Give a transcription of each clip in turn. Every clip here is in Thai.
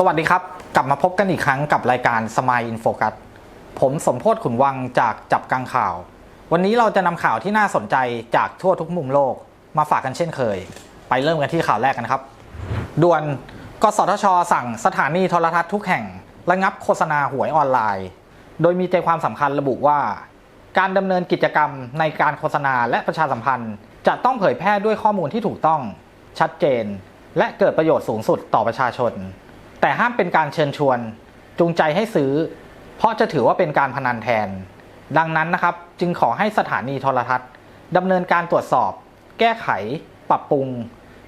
สวัสดีครับ กลับมาพบกันอีกครั้งกับรายการสมายอินโฟกัสผมสมโพศขุนวังจากจับกังข่าว วันนี้เราจะนำข่าวที่น่าสนใจจากทั่วทุกมุมโลกมาฝากกันเช่นเคย ไปเริ่มกันที่ข่าวแรกกันครับ ด่วนกสทช สั่งสถานีโทรทัศน์ทุกแห่ง ระงับโฆษณาหวยออนไลน์ โดยมีใจความสำคัญระบุว่า การดำเนินกิจกรรมในการโฆษณาและประชาสัมพันธ์ จะต้องเผยแพร่ด้วยข้อมูลที่ถูกต้อง ชัดเจน และเกิดประโยชน์สูงสุดต่อประชาชน แต่ห้ามเป็นการเชิญชวน จูงใจให้ซื้อ เพราะจะถือว่าเป็นการพนันแทน ดังนั้นนะครับจึงขอให้สถานีโทรทัศน์ดำเนินการตรวจสอบ แก้ไข ปรับปรุง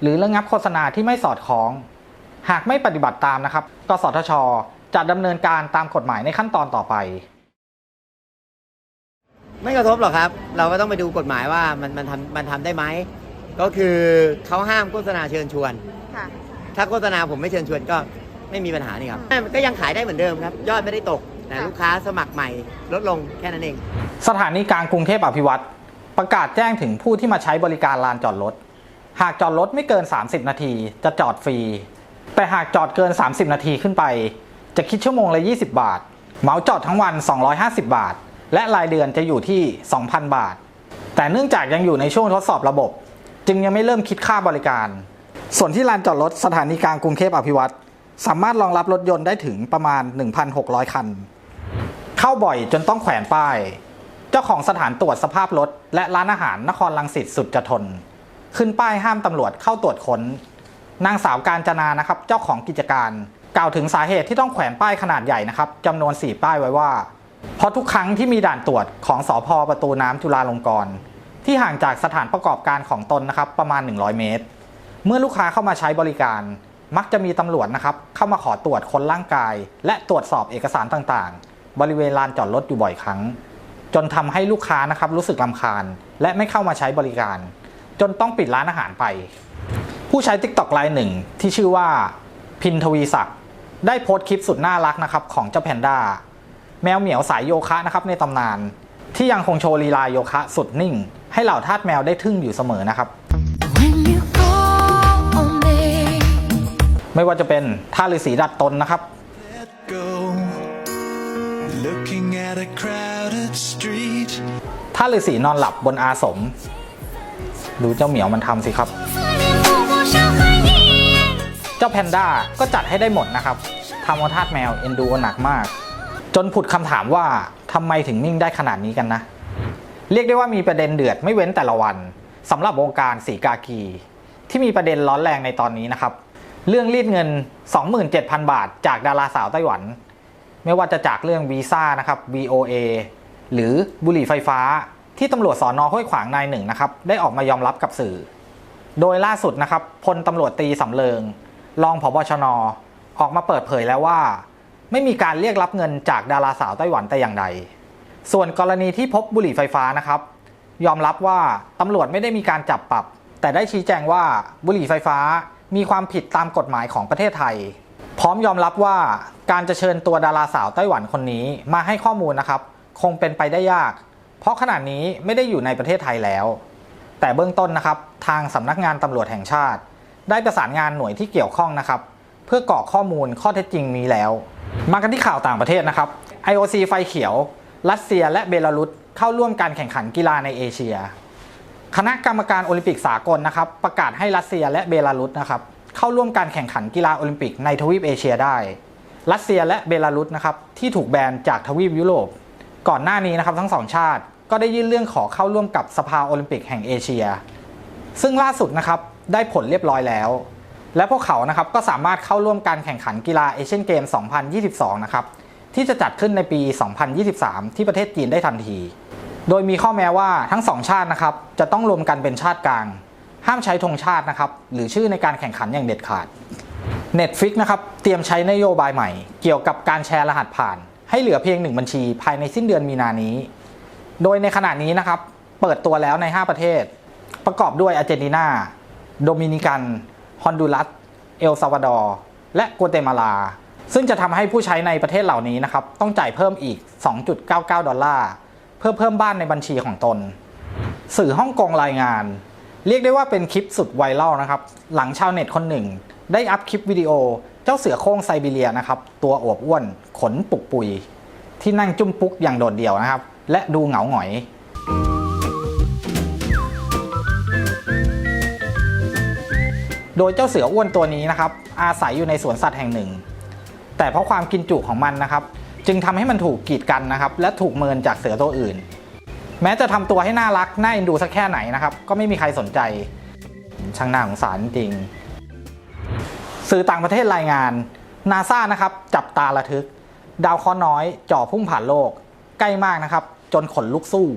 หรือระงับโฆษณาที่ไม่สอดคล้อง หากไม่ปฏิบัติตามนะครับ กสทช จะดำเนินการตามกฎหมายในขั้นตอนต่อไป ไม่กระทบหรอกครับ เราก็ต้องไปดูกฎหมายว่ามันมันทำมันทำได้ไหมก็คือเขาห้ามโฆษณาเชิญชวน ค่ะ ถ้าโฆษณาผมไม่เชิญชวนก็ ไม่มีปัญหานี่ครับก็ยังขายได้เหมือนเดิมครับ ยอดไม่ได้ตกแต่ค่ะลูกค้าสมัครใหม่ลดลงแค่นั้นเอง สถานีกลางกรุงเทพอภิวัตรประกาศแจ้งถึงผู้ที่มาใช้บริการลานจอดรถ หากจอดรถไม่เกิน 30 นาที จะจอดฟรี แต่หากจอดเกิน 30 นาทีขึ้นไป จะคิดชั่วโมงละ 20 บาท เหมาจอดทั้งวัน 250 บาท และรายเดือนจะอยู่ที่ 2,000 บาท แต่เนื่องจากยังอยู่ในช่วงทดสอบระบบ จึงยังไม่เริ่มคิดค่าบริการ ส่วนที่ลานจอดรถสถานีกลางกรุงเทพอภิวัตร สามารถรองรับรถยนต์ได้ถึงประมาณ 1,600 คัน เข้าบ่อยจนต้องแขวนป้าย เจ้าของสถานตรวจสภาพรถ และร้านอาหารนครลังสิตสุดจะทน ขึ้นป้ายห้ามตำรวจเข้าตรวจค้น นางสาวการจนานะครับ เจ้าของกิจการ กล่าวถึงสาเหตุที่ต้องแขวนป้ายขนาดใหญ่นะครับจำนวน 4 ป้ายไว้ว่า เพราะทุกครั้งที่มีด่านตรวจของสอพประตูน้ำจุฬาลงกรณ์ที่ห่างจากสถานประกอบการของตนนะครับประมาณ 100 เมตร เมื่อลูกค้าเข้ามาใช้บริการ มักจะมีตำรวจนะครับเข้ามาขอตรวจคนร่างกาย และตรวจสอบเอกสารต่างๆ บริเวณลานจอดรถอยู่บ่อยครั้ง จนทำให้ลูกค้านะครับรู้สึกลำคาญ และไม่เข้ามาใช้บริการ จนต้องปิดร้านอาหารไป ผู้ใช้ TikTok รายหนึ่งที่ชื่อว่าพินทวีศักดิ์ได้โพสต์คลิปสุดน่ารักนะครับของเจ้าแพนด้าแมวเหมียวสายโยคะนะครับในตำนาน ที่ยังคงโชว์ลีลาโยคะสุดนิ่ง ให้เหล่าทาสแมวได้ทึ่งอยู่เสมอนะครับ ไม่ว่าจะเป็นท่าฤาษีดัดตนนะครับ ท่าฤาษีนอนหลับบนอาสม ดูเจ้าเหมียวมันทำสิครับ เจ้าแพนด้าก็จัดให้ได้หมดนะครับทำเอาทาสแมวเอ็นดูหนักมาก จนผุดคำถามว่าทำไมถึงนิ่งได้ขนาดนี้กันนะ เรียกได้ว่ามีประเด็นเดือดไม่เว้นแต่ละวันสำหรับวงการสีกากี ที่มีประเด็นร้อนแรงในตอนนี้นะครับ เรื่องรีดเงิน 27,000 บาท จากดาราสาวไต้หวัน ไม่ว่าจะจากเรื่องวีซ่านะครับ VOA หรือบุหรี่ไฟฟ้าที่ตำรวจสอนอห้วยขวางนายหนึ่งนะครับได้ออกมายอมรับกับสื่อ โดยล่าสุดนะครับพลตำรวจตีสำเริง รองผบชนออกมาเปิดเผยแล้วว่า ไม่มีการเรียกรับเงินจากดาราสาวไต้หวันแต่อย่างใด ส่วนกรณีที่พบบุหรี่ไฟฟ้านะครับ ยอมรับว่าตำรวจไม่ได้มีการจับปรับ แต่ได้ชี้แจงว่าบุหรี่ไฟฟ้า มีความผิดตามกฎหมายของประเทศไทย พร้อมยอมรับว่าการจะเชิญตัวดาราสาวไต้หวันคนนี้มาให้ข้อมูลนะครับ คงเป็นไปได้ยาก เพราะขณะนี้ไม่ได้อยู่ในประเทศไทยแล้ว แต่เบื้องต้นนะครับ ทางสำนักงานตำรวจแห่งชาติ ได้ประสานงานหน่วยที่เกี่ยวข้องนะครับ เพื่อกรอกข้อมูลข้อเท็จจริงนี้แล้ว มากันที่ข่าวต่างประเทศนะครับ IOC ไฟเขียว รัสเซียและเบลารุสเข้าร่วมการแข่งขันกีฬาในเอเชีย คณะกรรมการโอลิมปิกสากลนะครับประกาศให้รัสเซียและเบลารุสนะครับเข้าร่วมการแข่งขันกีฬาโอลิมปิกในทวีปเอเชียได้ รัสเซียและเบลารุสนะครับที่ถูกแบนจากทวีปยุโรป ก่อนหน้านี้นะครับทั้งสองชาติ ก็ได้ยื่นเรื่องขอเข้าร่วมกับสภาโอลิมปิกแห่งเอเชีย ซึ่งล่าสุดนะครับได้ผลเรียบร้อยแล้ว และพวกเขานะครับก็สามารถเข้าร่วมการแข่งขันกีฬาเอเชียนเกม 2022 นะครับที่จะจัดขึ้นในปี 2023 ที่ประเทศจีนได้ทันที โดยมีข้อแม้ว่าทั้งสองชาตินะครับจะต้องรวมกันเป็นชาติกลาง ห้ามใช้ธงชาตินะครับหรือชื่อในการแข่งขันอย่างเด็ดขาด Netflix นะครับเตรียมใช้นโยบายใหม่ เกี่ยวกับการแชร์รหัสผ่าน ให้เหลือเพียงหนึ่งบัญชีภายในสิ้นเดือนมีนานี้ โดยในขณะนี้นะครับเปิดตัวแล้วใน 5 ประเทศ ประกอบด้วยอาร์เจนตินา โดมินิกัน ฮอนดูรัส เอลซาวาดอร์ และกัวเตมาลา ซึ่งจะทำให้ผู้ใช้ในประเทศเหล่านี้นะครับต้องจ่ายเพิ่มอีก 2.99 ดอลลาร์ เพื่อเพิ่มบ้านในบัญชีของตน สื่อฮ่องกงรายงาน เรียกได้ว่าเป็นคลิปสุดไวรัลนะครับ หลังชาวเน็ตคนหนึ่ง ได้อัพคลิปวิดีโอ เจ้าเสือโคร่งไซบีเรียนะครับ ตัวอวบอ้วน ขนปุกปุย ที่นั่งจุ้มปุ๊กอย่างโดดเดี่ยวนะครับ และดูเหงาหงอยโดยเจ้าเสืออ้วนตัวนี้นะครับอาศัยอยู่ในสวนสัตว์แห่งหนึ่ง แต่เพราะความกินจุของมันนะครับ จึงทำให้มันถูกกีดกันนะครับ และถูกเมินจากเสือตัวอื่น แม้จะทำตัวให้น่ารักน่าเอ็นดูสักแค่ไหนนะครับ ก็ไม่มีใครสนใจ ช่างน่าสงสารจริง สื่อต่างประเทศรายงานนาซานะครับจับตาระทึก ดาวเคราะห์น้อยจ่อพุ่งผ่านโลก ใกล้มากนะครับ จนขนลุกสู้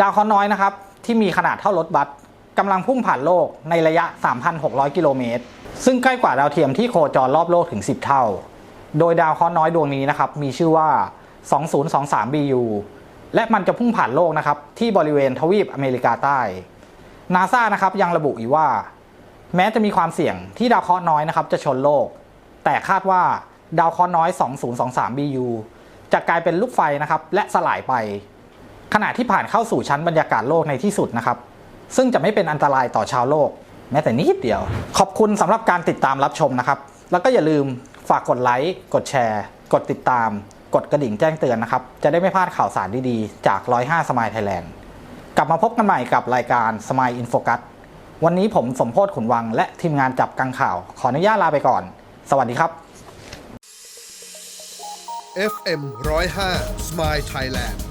ดาวเคราะห์น้อยนะครับ ที่มีขนาดเท่ารถบัสกำลังพุ่งผ่านโลกในระยะ 3,600 กิโลเมตร ซึ่งใกล้กว่าดาวเทียมที่โคจรรอบโลกถึง 10 เท่า โดยดาวเคราะห์น้อยดวงนี้นะครับมีชื่อว่า 2023 BU และมันจะพุ่งผ่านโลกนะครับที่บริเวณทวีปอเมริกาใต้นาซานะครับยังระบุอีกว่า แม้จะมีความเสี่ยงที่ดาวเคราะห์น้อยนะครับจะชนโลก แต่คาดว่าดาวเคราะห์น้อย 2023 BU จะกลายเป็นลูกไฟนะครับและสลายไป ขณะที่ผ่านเข้าสู่ชั้นบรรยากาศโลกในที่สุดนะครับ ซึ่งจะไม่เป็นอันตรายต่อชาวโลก แม้แต่นิดเดียว ขอบคุณสำหรับการติดตามรับชมนะครับ แล้วก็อย่าลืม ฝากกดไลค์กดแชร์ กดติดตาม กดกระดิ่งแจ้งเตือนนะครับ จะได้ไม่พลาดข่าวสารดีๆ จาก 105 สมายไทยแลนด์กลับมาพบกันใหม่กับรายการสมายอินโฟกัสวันนี้ผมสมโพศขุนวัง และทีมงานจับกังข่าว ขออนุญาตลาไปก่อน สวัสดีครับ FM 105 Smile Thailand